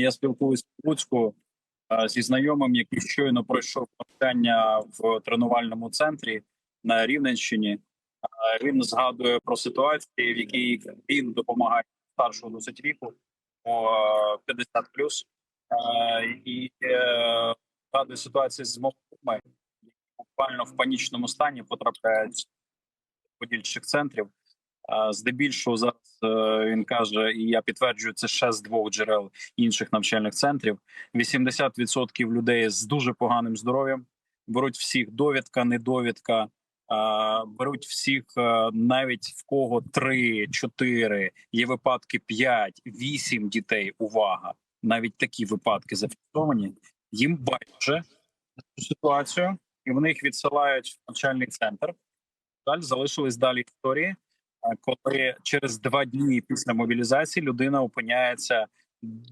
Я спілкуюся в Луцьку е, зі знайомим, який щойно пройшов навчання в тренувальному центрі на Рівненщині. Е, Він згадує про ситуації, в якій він допомагає старшого досить віку по е, 50 плюс, і е, згадує ситуації з молодими, які буквально в панічному стані потрапляють подільчих центрів. Здебільшого зараз е, він каже, і я підтверджую це ще з двох джерел інших навчальних центрів. 80% людей з дуже поганим здоров'ям беруть всіх довідка, недовідка. Беруть всіх е, навіть в кого 3, 4, є випадки 5, 8 дітей. Увага! Навіть такі випадки зафіксовані. Їм байдуже ситуацію, і вони їх відсилають в навчальний центр. Далі залишились далі історії коли через два дні після мобілізації людина опиняється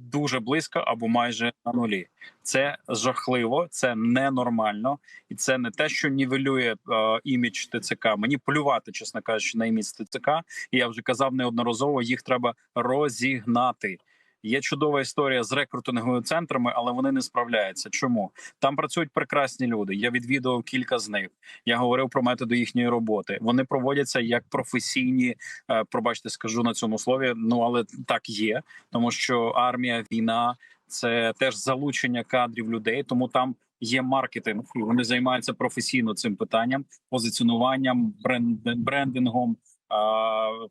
дуже близько або майже на нулі. Це жахливо, це ненормально, і це не те, що нівелює е, імідж ТЦК. Мені плювати, чесно кажучи, на імідж ТЦК. І я вже казав неодноразово. Їх треба розігнати. Є чудова історія з рекрутинговими центрами, але вони не справляються. Чому там працюють прекрасні люди? Я відвідував кілька з них. Я говорив про методи їхньої роботи. Вони проводяться як професійні. е, Пробачте, скажу на цьому слові. Ну але так є, тому що армія, війна це теж залучення кадрів людей. Тому там є маркетинг, вони займаються професійно цим питанням, позиціонуванням, бренд- брендингом.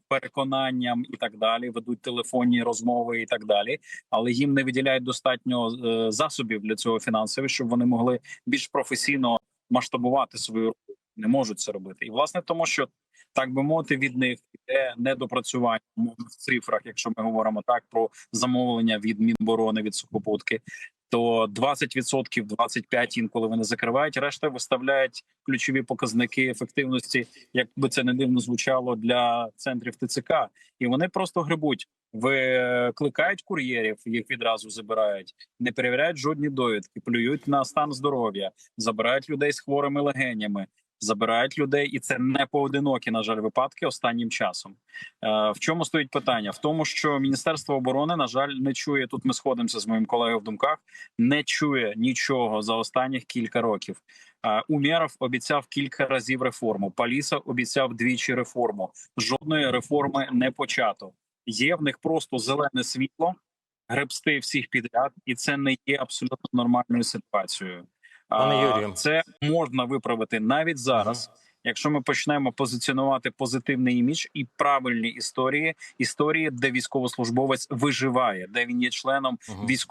Переконанням і так далі ведуть телефонні розмови і так далі, але їм не виділяють достатньо е, засобів для цього фінансових, щоб вони могли більш професійно масштабувати свою роботу. Не можуть це робити, і власне тому, що так би мовити, від них іде недопрацювання в цифрах, якщо ми говоримо так про замовлення від Мінборони від сухопутки, то 20%, 25% інколи вони закривають. Решта виставляють ключові показники ефективності, як би це не дивно звучало для центрів ТЦК, і вони просто грибуть. Викликають кур'єрів, їх відразу забирають, не перевіряють жодні довідки, плюють на стан здоров'я, забирають людей з хворими легенями, забирають людей, і це не поодинокі, на жаль, випадки останнім часом. Е, в чому стоїть питання? В тому, що Міністерство оборони, на жаль, не чує тут. Ми сходимося з моїм колегою в думках, не чує нічого за останніх кілька років. Е, Умєров обіцяв кілька разів реформу. Паліса обіцяв двічі реформу. Жодної реформи не почато. Є в них просто зелене світло, гребсти всіх підряд, і це не є абсолютно нормальною ситуацією. Юрію. це можна виправити навіть зараз. Якщо ми почнемо позиціонувати позитивний імідж і правильні історії, історії, де військовослужбовець виживає, де він є членом Мгм. військової